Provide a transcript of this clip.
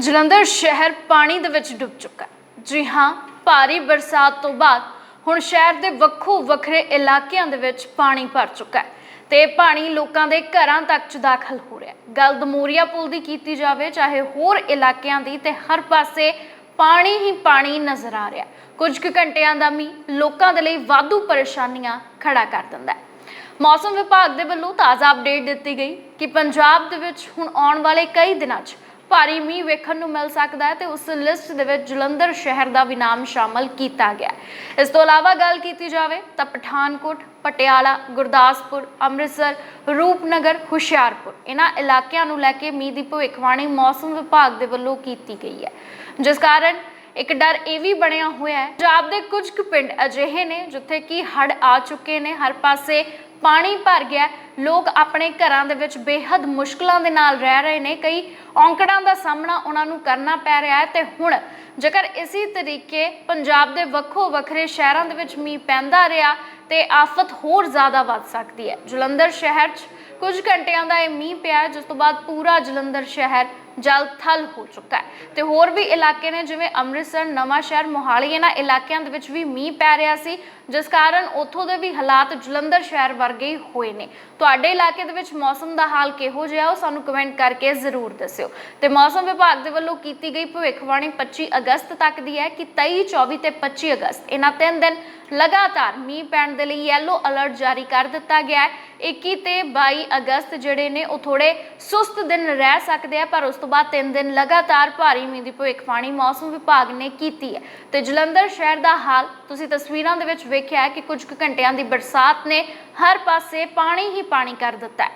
ਜਲੰਧਰ ਸ਼ਹਿਰ ਪਾਣੀ ਦੇ ਵਿੱਚ ਡੁੱਬ ਚੁੱਕਾ ਹੈ। ਜੀ ਹਾਂ, ਭਾਰੀ ਬਰਸਾਤ ਤੋਂ ਬਾਅਦ ਹੁਣ ਸ਼ਹਿਰ ਦੇ ਵੱਖੋ ਵੱਖਰੇ ਇਲਾਕਿਆਂ ਦੇ ਵਿੱਚ ਪਾਣੀ ਭਰ ਚੁੱਕਾ ਹੈ ਤੇ ਪਾਣੀ ਲੋਕਾਂ ਦੇ ਘਰਾਂ ਤੱਕ ਚ ਦਾਖਲ ਹੋ ਰਿਹਾ ਹੈ। ਗੱਲ ਦਮੋਰੀਆ ਪੁਲ ਦੀ ਕੀਤੀ ਜਾਵੇ, ਚਾਹੇ ਹੋਰ ਇਲਾਕਿਆਂ ਦੀ, ਤੇ ਹਰ ਪਾਸੇ ਪਾਣੀ ਹੀ ਪਾਣੀ ਨਜ਼ਰ ਆ ਰਿਹਾ ਕੁਝ ਕੁ ਘੰਟਿਆਂ ਦਾ ਮੀਂਹ ਲੋਕਾਂ ਦੇ ਲਈ ਵਾਧੂ ਪਰੇਸ਼ਾਨੀਆਂ ਖੜਾ ਕਰ ਦਿੰਦਾ ਹੈ। ਮੌਸਮ ਵਿਭਾਗ ਦੇ ਵੱਲੋਂ ਤਾਜ਼ਾ ਅਪਡੇਟ ਦਿੱਤੀ ਗਈ ਕਿ ਪੰਜਾਬ ਦੇ ਵਿੱਚ ਹੁਣ ਆਉਣ ਵਾਲੇ ਕਈ ਦਿਨਾਂ 'ਚ ਭਾਰੀ ਮੀਂਹ ਵੇਖਣ ਨੂੰ ਮਿਲ ਸਕਦਾ ਹੈ ਤੇ ਉਸ ਲਿਸਟ ਦੇ ਵਿੱਚ ਜਲੰਧਰ ਸ਼ਹਿਰ ਦਾ ਵੀ ਨਾਮ ਸ਼ਾਮਲ ਕੀਤਾ ਗਿਆ ਇਸ ਤੋਂ ਇਲਾਵਾ ਗੱਲ ਕੀਤੀ ਜਾਵੇ ਤਾਂ ਪਠਾਨਕੋਟ, ਪਟਿਆਲਾ, ਗੁਰਦਾਸਪੁਰ, ਅੰਮ੍ਰਿਤਸਰ, ਰੂਪਨਗਰ, ਹੁਸ਼ਿਆਰਪੁਰ ਇਹਨਾਂ ਇਲਾਕਿਆਂ ਨੂੰ ਲੈ ਕੇ ਮੀਂਹ ਦੀ ਭਵਿੱਖਬਾਣੀ ਮੌਸਮ ਵਿਭਾਗ ਦੇ ਵੱਲੋਂ ਕੀਤੀ ਗਈ ਹੈ। ਜਿਸ ਕਾਰਨ ਇੱਕ ਡਰ ਇਹ ਵੀ ਬਣਿਆ ਹੋਇਆ ਹੈ, ਪੰਜਾਬ ਦੇ ਕੁਝ ਕੁ ਪਿੰਡ ਅਜਿਹੇ ਨੇ ਜਿੱਥੇ ਕਿ ਹੜ੍ਹ ਆ ਚੁੱਕੇ ਨੇ, ਹਰ ਪਾਸੇ ਪਾਣੀ ਭਰ ਗਿਆ ਲੋਕ ਆਪਣੇ ਘਰਾਂ ਦੇ ਵਿੱਚ ਬੇਹੱਦ ਮੁਸ਼ਕਲਾਂ ਦੇ ਨਾਲ ਰਹਿ ਰਹੇ ਨੇ। ਕਈ ਔਂਕੜਾਂ ਦਾ ਸਾਹਮਣਾ ਉਹਨਾਂ ਨੂੰ ਕਰਨਾ ਪੈ ਰਿਹਾ ਹੈ ਤੇ ਹੁਣ ਜੇਕਰ ਇਸੇ ਤਰੀਕੇ ਪੰਜਾਬ ਦੇ ਵੱਖੋ ਵੱਖਰੇ ਸ਼ਹਿਰਾਂ ਦੇ ਵਿੱਚ ਮੀਂਹ ਪੈਂਦਾ ਰਿਹਾ ਤੇ ਆਫਤ ਹੋਰ ਜ਼ਿਆਦਾ ਵੱਧ ਸਕਦੀ ਹੈ। ਜਲੰਧਰ ਸ਼ਹਿਰ 'ਚ ਕੁਝ ਘੰਟਿਆਂ ਦਾ ਇਹ ਮੀਂਹ ਪਿਆ, ਜਿਸ ਤੋਂ ਬਾਅਦ ਪੂਰਾ ਜਲੰਧਰ ਸ਼ਹਿਰ ਜਲ ਥਲ ਹੋ ਚੁੱਕਾ ਹੈ। ਤੇ ਹੋਰ ਵੀ ਇਲਾਕੇ ਨੇ, ਜਿਵੇਂ ਅੰਮ੍ਰਿਤਸਰ, ਨਵਾਂ ਸ਼ਹਿਰ, ਮੋਹਾਲੀ, ਇਹਨਾਂ ਇਲਾਕਿਆਂ ਦੇ ਵਿੱਚ ਵੀ ਮੀਂਹ ਪੈ ਰਿਹਾ ਸੀ, ਜਿਸ ਕਾਰਨ ਉੱਥੋਂ ਦੇ ਵੀ ਹਾਲਾਤ ਜਲੰਧਰ ਸ਼ਹਿਰ ਵਰਗੇ ਹੋਏ ਨੇ। ਤੁਹਾਡੇ ਇਲਾਕੇ ਦੇ ਵਿੱਚ ਮੌਸਮ ਦਾ ਹਾਲ ਕਿਹੋ ਜਿਹਾ ਉਹ ਸਾਨੂੰ ਕਮੈਂਟ ਕਰਕੇ ਜ਼ਰੂਰ ਦੱਸਿਓ। ਤੇ ਮੌਸਮ ਵਿਭਾਗ ਦੇ ਵੱਲੋਂ ਕੀਤੀ ਗਈ ਭਵਿੱਖਬਾਣੀ 25 ਅਗਸਤ ਤੱਕ ਦੀ ਹੈ ਕਿ 23 24 ਤੇ 25 ਅਗਸਤ। ਇਹਨਾਂ ਤਿੰਨ ਦਿਨ ਲਗਾਤਾਰ ਮੀਂਹ ਪੈਣ ਦੇ ਲਈ ਯੈਲੋ ਅਲਰਟ ਜਾਰੀ ਕਰ ਦਿੱਤਾ ਗਿਆ ਹੈ। 21 ਤੇ 22 ਅਗਸਤ ਜਿਹੜੇ ਨੇ, ਉਹ ਥੋੜੇ ਸੁਸਤ ਦਿਨ ਰਹਿ ਸਕਦੇ ਆ, ਪਰ ਉਸ ਤੋਂ ਬਾਅਦ ਤਿੰਨ ਦਿਨ ਲਗਾਤਾਰ ਭਾਰੀ ਮੀਂਹ ਦੀ ਭਵਿੱਖਬਾਣੀ ਮੌਸਮ ਵਿਭਾਗ ਨੇ ਕੀਤੀ ਹੈ। ਤੇ ਜਲੰਧਰ ਸ਼ਹਿਰ ਦਾ ਹਾਲ ਤੁਸੀਂ ਤਸਵੀਰਾਂ ਦੇ ਵਿੱਚ ਵੇਖਿਆ ਹੈ ਕਿ ਕੁਝ ਕੁ ਘੰਟਿਆਂ ਦੀ ਬਰਸਾਤ ਨੇ ਹਰ ਪਾਸੇ ਪਾਣੀ ਹੀ ਪਾਣੀ ਕਰ ਦਿੱਤਾ ਹੈ।